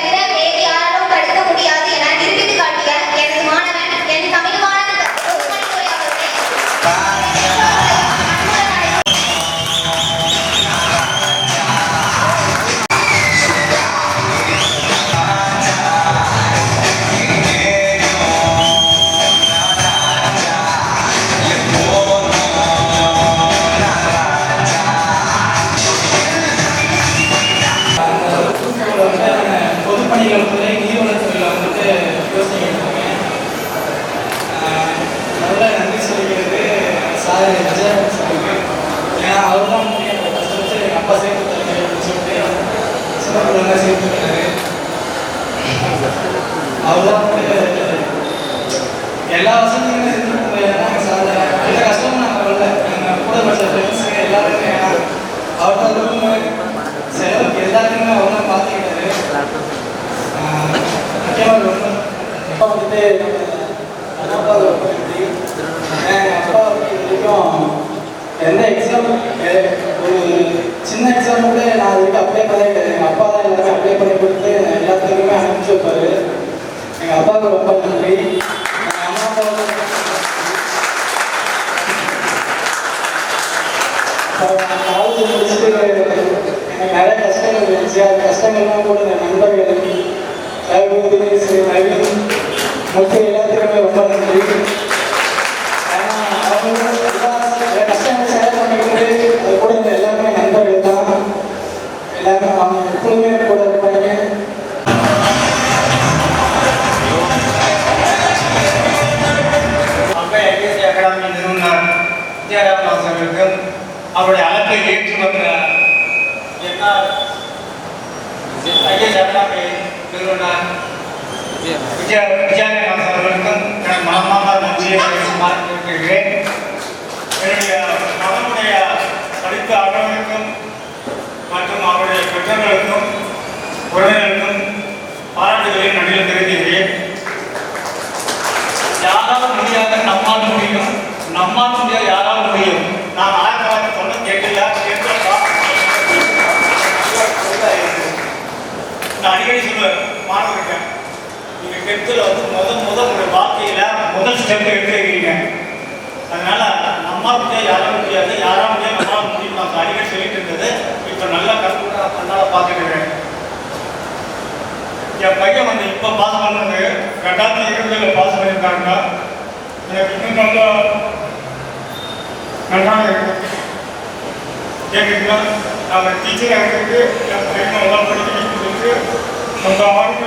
que ஏன்னா அவர் தான் வந்து என்னோட எங்கள் அப்பா சேர்த்து தரேன் அப்படின்னு சொல்லிட்டு சின்ன பிள்ளைங்க சேர்த்து அவர் தான் வந்து எல்லா வசதியுமே இருந்து எந்த கஷ்டமும் நாங்கள் வரல எங்கள் கூட படித்த ஃப்ரெண்ட்ஸுங்க எல்லாருமே அவர் தான் ரூமு செலவுக்கு எல்லாத்தையுமே அவர் தான் பார்த்துக்கிட்டாரு முக்கியமாக அப்பா வந்துட்டு அப்பா ரொம்ப நன்றி எங்கள் அப்பா இது வரைக்கும் எந்த எக்ஸாம் ஒரு சின்ன கூட நான் அது அப்ளை பண்ணவே எங்கள் அப்பா தான் எல்லாமே அப்ளை பண்ணி கொடுத்து எல்லாத்துக்குமே அனுப்பிச்சு வைப்பாரு. எங்கள் அப்பாவுக்கு ரொம்ப நன்றி. எங்கள் அம்மா அப்பாவுக்கு காலேஜ் முடிச்சுட்டு எனக்கு நிறைய கஷ்டங்கள் இருந்துச்சு. அந்த கஷ்டங்கள்லாம் கூட இந்த நண்பர்கள் ரவி தினேஷ் முத்து எல்லாருமே அவங்க எப்பவுமே கூட இருப்பாங்க அம்பை ஐஏஎஸ் அகாடமி நிறுவனர் வித்யாராமன் அவர்களுக்கும் அவருடைய அழைப்பை ஏற்று வந்த என்ஆர் ஐஏஎஸ் அகாடமி நிறுவனர் விஜய விஜயநாதன் அவர்களுக்கும் எனது மனமார்ந்த நன்றியை தெரிவித்துக் என்னுடைய அவருடைய பெற்றோர்களுக்கும் உறவினருக்கும் பாராட்டுகளை நன்றியில் தெரிவிக்கிறேன் யாரால் முடியாத நம்மால் முடியும் நம்மால் முடியாத யாரால் முடியும்? நான் ஆயிரத்தி தொள்ளாயிரத்தி தொண்ணூத்தி எட்டுல நான் அடிக்கடி சொல்லுவேன் மாணவர்கள் நீங்க டென்த்தில் வந்து முதல் முதல் உங்களுடைய வாழ்க்கையில முதல் ஸ்டெப் எடுத்துருக்கீங்க அதனால நம்மால் முடியாது யாரால் முடியாது யாரால் முடியாது நம்மால் முடியும் நான் அடிக்கடி சொல்லிட்டு இருந்தது இப்போ நல்லா கற்று கண்ணால பார்த்துட்டு இருக்கேன் என் பையன் வந்து இப்போ பாஸ் பண்ணது. ரெண்டாயிரத்தி இருபதுல பாஸ் பண்ணியிருக்காங்க. எனக்கு இன்னும் நல்லா நல்லா இருக்கு. கேட்குறீங்களா அந்த டீச்சர் ஆகிறதுக்கு என் பையன் நல்லா படிக்கணும்னு சொல்லிட்டு நம்ம ஆளுங்க